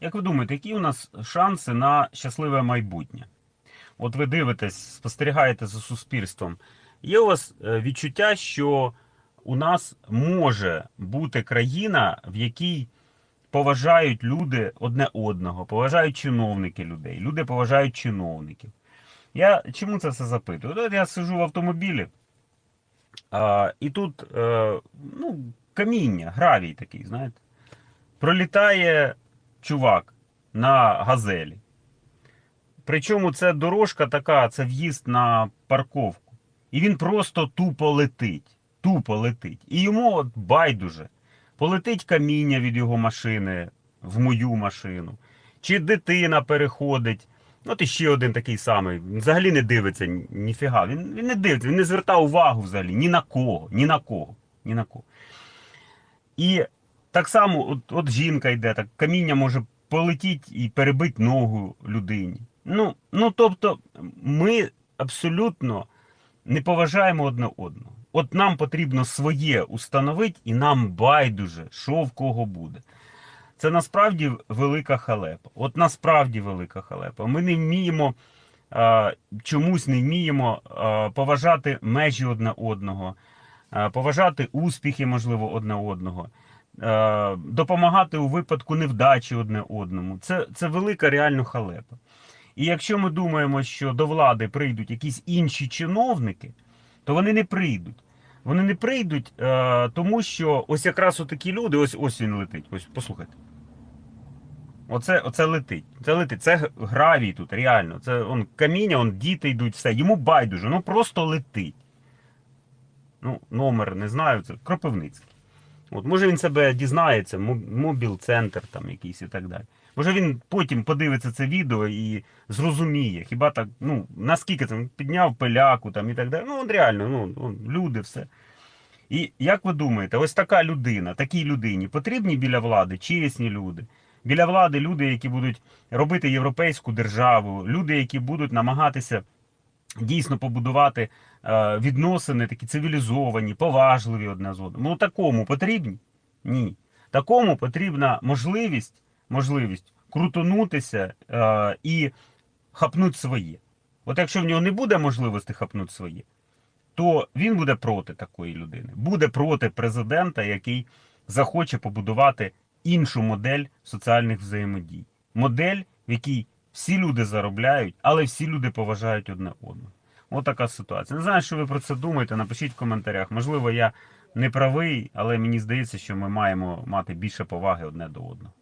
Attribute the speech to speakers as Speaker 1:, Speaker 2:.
Speaker 1: Як ви думаєте, які у нас шанси на щасливе майбутнє? От ви дивитесь, спостерігаєте за суспільством. Є у вас е, відчуття, що у нас може бути країна, в якій поважають люди одне одного, поважають чиновники людей, люди поважають чиновників. Я чому це все запитую? От я сижу в автомобілі, а, і тут е, ну, каміння, гравій такий, знаєте. Пролітає чувак на газелі. Причому це дорожка така, це в'їзд на парковку. І він просто тупо летить. Тупо летить. І йому от байдуже. Полетить каміння від його машини в мою машину. Чи дитина переходить. От іще один такий самий. Він взагалі не дивиться ніфіга. Він, він не дивиться, він не звертає увагу взагалі ні на кого, ні на кого, ні на кого. І так само, от, от жінка йде, так каміння може полетіти і перебити ногу людині. Ну, ну тобто, ми абсолютно не поважаємо одне одного. От нам потрібно своє установити, і нам байдуже, що в кого буде. Це насправді велика халепа. От насправді велика халепа. Ми не вміємо а, чомусь не вміємо а, поважати межі одне одного, а, поважати успіхи, можливо, одне одного, допомагати у випадку невдачі одне одному. Це, це велика реально халепа. І якщо ми думаємо, що до влади прийдуть якісь інші чиновники, то вони не прийдуть. Вони не прийдуть, е, тому що ось якраз отакі люди, ось ось він летить. Ось послухайте. Оце, оце летить. Це летить. Це гравій тут, реально. Це он, каміння, он, діти йдуть, все. Йому байдуже, ну просто летить. Ну, номер не знаю, це Кропивницький. От, може він себе дізнається, мо- мобіл-центр там якийсь і так далі. Може він потім подивиться це відео і зрозуміє, хіба так, ну, наскільки це підняв пиляку там і так далі. Ну, от реально, ну, ну, люди, все. І як ви думаєте, ось така людина, такій людині потрібні біля влади чесні люди. Біля влади люди, які будуть робити європейську державу, люди, які будуть намагатися дійсно побудувати е, відносини такі цивілізовані, поважливі одне з одним. Ну такому потрібні? Ні. Такому потрібна можливість, можливість крутонутися е, і хапнути своє. От якщо в нього не буде можливості хапнути своє, то він буде проти такої людини. Буде проти президента, який захоче побудувати іншу модель соціальних взаємодій. Модель, в якій всі люди заробляють, але всі люди поважають одне одного. Ось така ситуація. Не знаю, що ви про це думаєте. Напишіть в коментарях. Можливо, я не правий, але мені здається, що ми маємо мати більше поваги одне до одного.